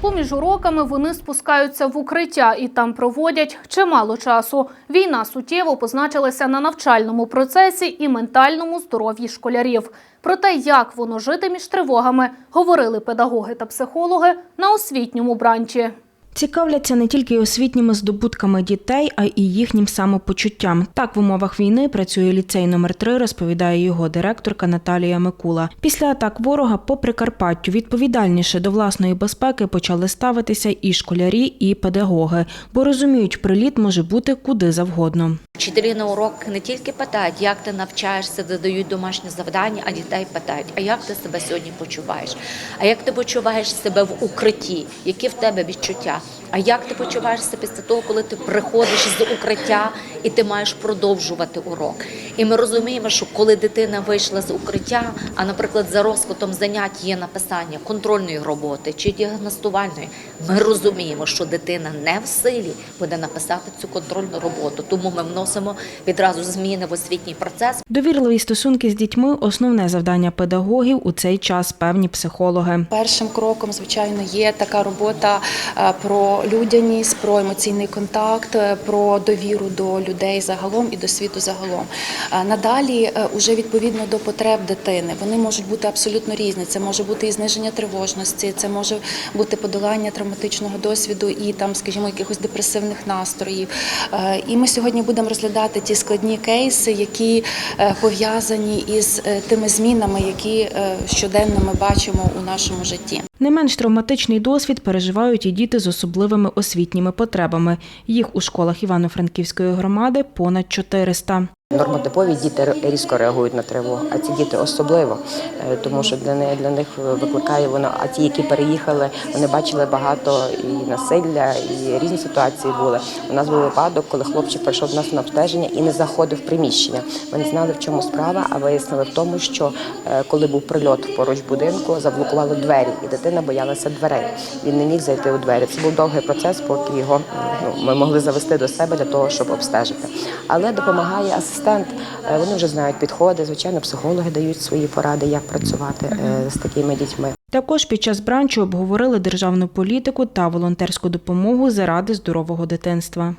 Поміж уроками вони спускаються в укриття і там проводять чимало часу. Війна суттєво позначилася на навчальному процесі і ментальному здоров'ї школярів. Про те, як воно жити між тривогами, говорили педагоги та психологи на освітньому бранчі. Цікавляться не тільки освітніми здобутками дітей, а й їхнім самопочуттям. Так в умовах війни працює ліцей номер 3 розповідає його директорка Наталія Микула. Після атак ворога по Прикарпаттю відповідальніше до власної безпеки почали ставитися і школярі, і педагоги, бо розуміють, приліт може бути куди завгодно. Вчителі на урок не тільки питають, як ти навчаєшся, додають домашні завдання, а дітей питають, а як ти себе сьогодні почуваєш? А як ти почуваєш себе в укритті? Які в тебе відчуття? А як ти почуваєшся після того, коли ти приходиш з укриття і ти маєш продовжувати урок? І ми розуміємо, що коли дитина вийшла з укриття, а, наприклад, за розкладом занять є написання контрольної роботи чи діагностувальної, ми розуміємо, що дитина не в силі буде написати цю контрольну роботу. Тому ми вносимо відразу зміни в освітній процес. Довірливі стосунки з дітьми основне завдання педагогів у цей час певні психологи. Першим кроком, звичайно, є така робота е, людяність, про емоційний контакт, е, про довіру до людей загалом і до світу загалом. Е, Надалі, е, уже відповідно до потреб дитини, вони можуть бути абсолютно різні. Це може бути і зниження тривожності, це може бути подолання травматичного досвіду і там, скажімо, якихось депресивних настроїв. І ми сьогодні будемо розглядати ті складні кейси, які пов'язані із тими змінами, які щоденно ми бачимо у нашому житті. Не менш травматичний досвід переживають і діти з особливими освітніми потребами. Їх у школах Івано-Франківської громади понад 400. Нормотипові діти різко реагують на тривогу, а ці діти особливо, е, тому що для них, для них викликає воно. А ті, які переїхали, вони бачили багато і насилля, і різні ситуації були. У нас був випадок, коли хлопчик прийшов до нас на обстеження і не заходив в приміщення. Ми не знали, в чому справа, а вияснили в тому, що е, коли був прильот поруч будинку, заблокували двері, і дитина боялася дверей. Він не міг зайти у двері. Це був довгий процес, поки його ну, ми могли завести до себе для того, щоб обстежити. Але допомагає асистент. Е, Вони вже знають підходи. Звичайно, психологи дають свої поради, як працювати е, з такими дітьми. Також під час бранчу обговорили державну політику та волонтерську допомогу заради здорового дитинства.